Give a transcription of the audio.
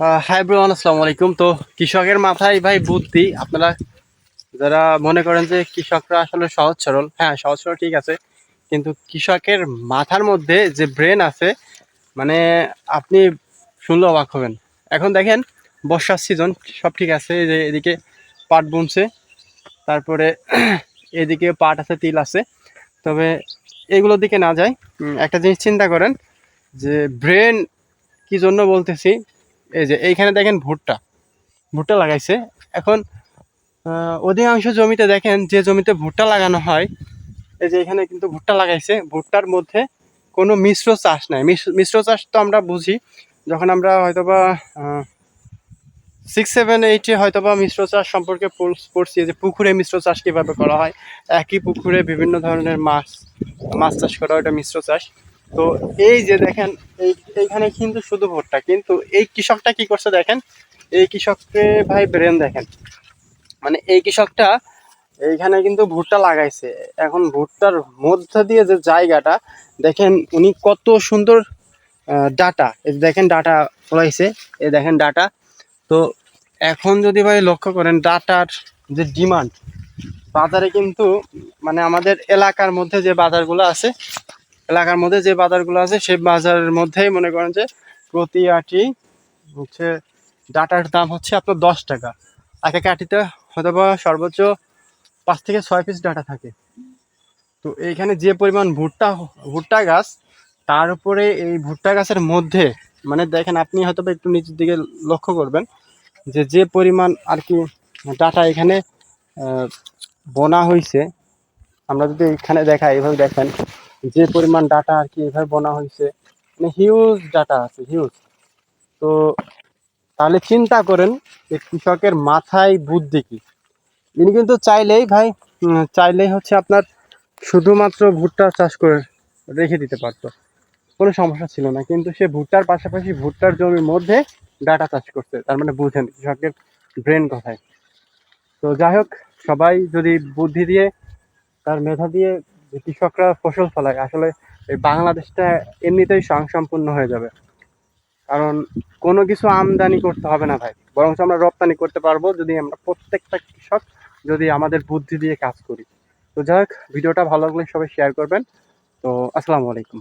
High ব্রোয়ান আসসালামু আলাইকুম। তো কৃষকের মাথায় ভাই বুদ্ধি। আপনারা যারা মনে করেন যে কৃষকরা আসলে সহজ সরল হ্যাঁ সহজ সরল ঠিক আছে। কিন্তু কৃষকের মাথার মধ্যে যে ব্রেন আছে মানে আপনি শুনলে অবাক হবেন। এখন দেখেন, বর্ষার সিজন সব ঠিক আছে যে এদিকে পাট বুনছে, তারপরে এদিকে পাট আছে, তিল আছে। তবে এগুলোর দিকে না যায় একটা জিনিস চিন্তা করেন যে ব্রেন কি জন্য বলতেছি এই যে এইখানে দেখেন ভুট্টা। ভুট্টা লাগাইছে। এখন অধিকাংশ জমিতে দেখেন যে জমিতে ভুট্টা লাগানো হয় এই যে এখানে কিন্তু ভুট্টা লাগাইছে। ভুট্টার মধ্যে কোনো মিশ্র চাষ নাই। মিশ্র- চাষ তো আমরা বুঝি। যখন আমরা হয়তোবা সিক্স সেভেন এইটে হয়তো বা মিশ্র চাষ সম্পর্কে পড়ছি যে পুকুরে মিশ্র চাষ কীভাবে করা হয় একই পুকুরে বিভিন্ন ধরনের মাছ মাছ চাষ করা হয়, ওটা মিশ্র চাষ। তো এই যে দেখেন, এই, এইখানে কিন্তু শুধু ভুট্টা, কিন্তু এই কৃষকটা কি করছে দেখেন? এই কৃষককে ভাই ব্রেন দেখেন। মানে এই কৃষকটা এইখানে কিন্তু ভুট্টা লাগাইছে। এখন ভুট্টার মধ্য দিয়ে যে জায়গাটা, দেখেন উনি কত সুন্দর ডাটা। দেখেন ডাটা ফলাইছে এ দেখেন ডাটা। তো এখন যদি ভাই লক্ষ্য করেন, ডাটার যে ডিমান্ড, বাজারে কিন্তু মানে আমাদের এলাকার মধ্যে যে বাজারগুলো আছে এলাকার মধ্যে যে বাজারগুলো আছে, সেই বাজারের মধ্যেই মনে করেন যে প্রতি আটি হচ্ছে ডাটার দাম হচ্ছে আপনার দশ টাকা। এক এক আটিতে হয়তো বা সর্বোচ্চ পাঁচ থেকে ছয় পিস ডাটা থাকে। তো এইখানে যে পরিমাণ ভুট্টা ভুট্টা গাছ, তার উপরে এই ভুট্টা গাছের মধ্যে মানে দেখেন আপনি হয়তো বা একটু নিচের দিকে লক্ষ্য করবেন যে যে পরিমাণ আর কি ডাটা এখানে বোনা হয়েছে আমরা যদি এখানে দেখাই এইভাবে দেখেন। যে পরিমাণ ডাটা আর কি এভাবে বোনা হয়েছে মানে হিউজ ডাটা আছে হিউজ তো তাহলে চিন্তা করেন যে কৃষকের মাথায় বুদ্ধি কি। ইনি কিন্তু চাইলেই ভাই চাইলেই হচ্ছে আপনার শুধুমাত্র ভুট্টা চাষ করে রেখে দিতে পারতো। কোনো সমস্যা ছিল না, কিন্তু সে ভুট্টার পাশাপাশি ভুট্টার জমির মধ্যে ডাটা চাষ করছে, তার মানে বুঝেন কৃষকের ব্রেন কথায়। তো যাই হোক, সবাই যদি বুদ্ধি দিয়ে, তার মেধা দিয়ে যে কৃষকরা ফসল ফলায়, আসলে এই বাংলাদেশটা এমনিতেই স্বয়ংসম্পূর্ণ হয়ে যাবে। কারণ কোনো কিছু আমদানি করতে হবে না ভাই বরং আমরা রপ্তানি করতে পারব যদি আমরা প্রত্যেকটা কৃষক যদি আমাদের বুদ্ধি দিয়ে কাজ করি। তো যাই হোক, ভিডিওটা ভালো লাগলে সবাই শেয়ার করবেন। তো আসসালামু আলাইকুম।